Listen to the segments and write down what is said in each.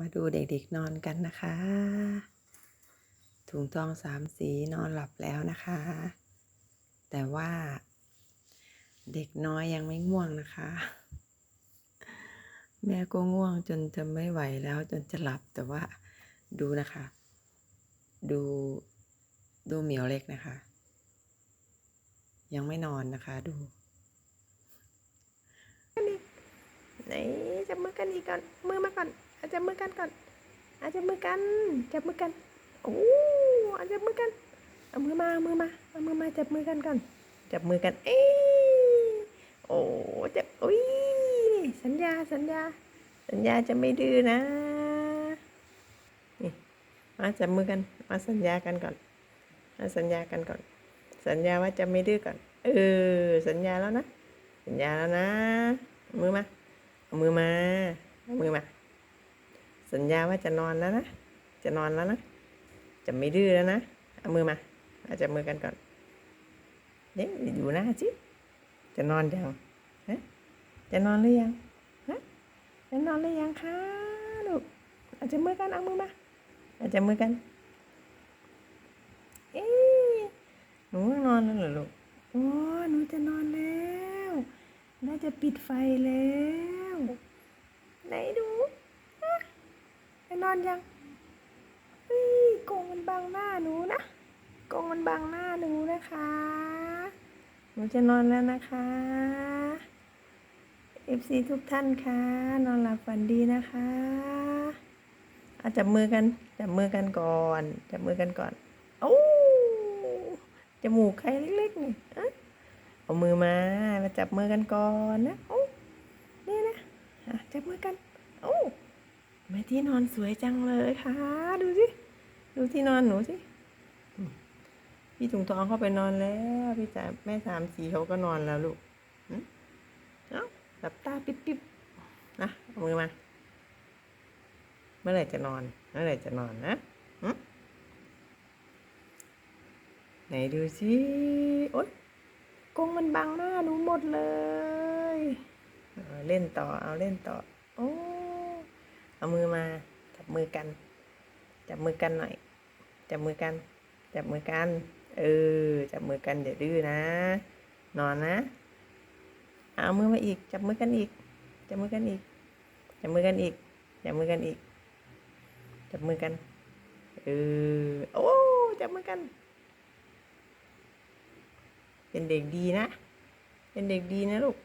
มาดูเด็กๆนอนกันนะคะ ถุงทองสามสีนอนหลับแล้วนะคะ แต่ว่า เด็กน้อยยังไม่ง่วงนะคะ แม่ก็ง่วงจนจะไม่ไหวแล้วจนจะหลับแต่ว่าดูนะคะ ดูดูเหมียวเล็กนะคะ ยังไม่นอนนะคะดูไหนจับมือกันอีกก่อนมือมาก่อน จับมือกันก่อนอาจับมือกัน จับมือกัน โอ้อาจับมือกัน เอามือมา เอามือมา เอามือมา จับมือกันก่อน จับมือกัน เอ้ยโอ้จับอุ้ยสัญญา สัญญา สัญญาจะไม่ดื้อนะ นี่ มาจับมือกัน มาสัญญากันก่อน มาสัญญากันก่อน สัญญาว่าจะไม่ดื้อก่อน เออ สัญญาแล้วนะ สัญญาแล้วนะเอามือมา เอามือมา เอามือมา สัญญาว่าจะนอนแล้วนะ จะนอนแล้วนะ จะไม่ดื้อแล้วนะ เอามือมาอาจับมือกันก่อนเนี่ยอยู่หน้าสิจะนอนยังฮะจะนอนหรือยังฮะจะนอนหรือยังคะลูกอาจับมือกันเอามือมาอาจับมือกันเอ๊หนูนอนแล้วเหรอลูกโอ้หนูจะนอนแล้ว น่าจะปิดไฟแล้ว ไหนดู อนยังเฮ้ยกงมันบังหน้าหนูนะกงมันบังหน้าหนูนะคะ หนูจะนอนแล้วนะคะ FC ทุกท่านค่ะนอนหลับฝันดีนะคะเอาจับมือกันจับมือกันก่อนจับมือกันก่อนโอ้จมูกใครเล็กๆนี่เอ๊ะเอามือมามาจับมือกันก่อนนะโอ้นี่นะอะจับมือกัน โอ้แม่ ที่นอนสวยจังเลยค่ะ ดูสิ ดูที่นอนหนูสิ พี่ถุงทองเข้าไปนอนแล้ว พี่จ๋าแม่สามสีเขาก็นอนแล้วลูกเอ้าหลับตาปิ๊บปิ๊บนะเอามือมา เมื่อไหร่จะนอน เมื่อไหร่จะนอนนะไหนดูสิโอ๊ยกงมันบังหน้าหนูหมดเลยเเล่นต่อ เอาเล่นต่อ โอ้ เอามือมาจับมือกัน จับมือกันหน่อย จับมือกัน จับมือกัน เออ จับมือกันอย่าดื้อนะ นอนนะ เอามือมาอีก จับมือกันอีก จับมือกันอีก จับมือกันอีก จับมือกันอีก จับมือกัน เออ โอ้ จับมือกัน เป็นเด็กดีนะ เป็นเด็กดีนะลูก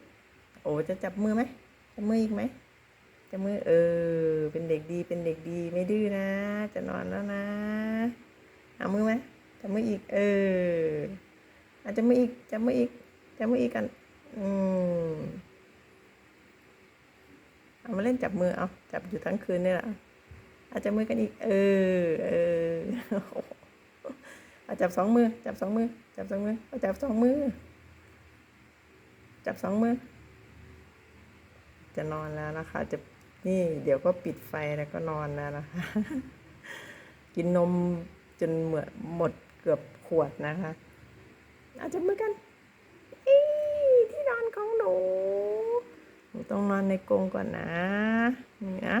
โอ้ จะจับมือไหมจับมืออีกไหม จับมือเออ เป็นเด็กดีเป็นเด็กดีไม่ดื้อนะ จะนอนแล้วนะเอามือไหมจับมืออีก เอออาจับมืออีกจับมืออีกจับมืออีกกัน อืมเอามาเล่นจับมือเอาจับอยู่ทั้งคืนเนี่ยแหละอาจับมือกันอีก เออ เออเอาจับสองมือ จับสองมือ จับสองมือเอาจับสองมือ จับสองมือ จะนอนแล้วนะคะจะ นี่เดี๋ยวก็ปิดไฟแล้วก็นอนนะคะ กินนมจนเหมือนหมดเกือบขวดนะคะ อาจับมือกันอีที่นอนของหนู หนูต้องนอนในกรงก่อนนะ นี่นะ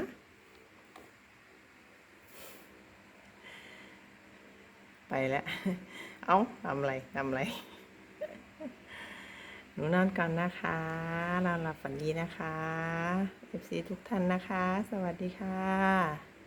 ไปแล้ว เอาทำอะไรทำอะไร นูนอนก่อนนะคะนอนหลับฝันดีนะคะ FC ทุกท่านนะคะ สวัสดีค่ะ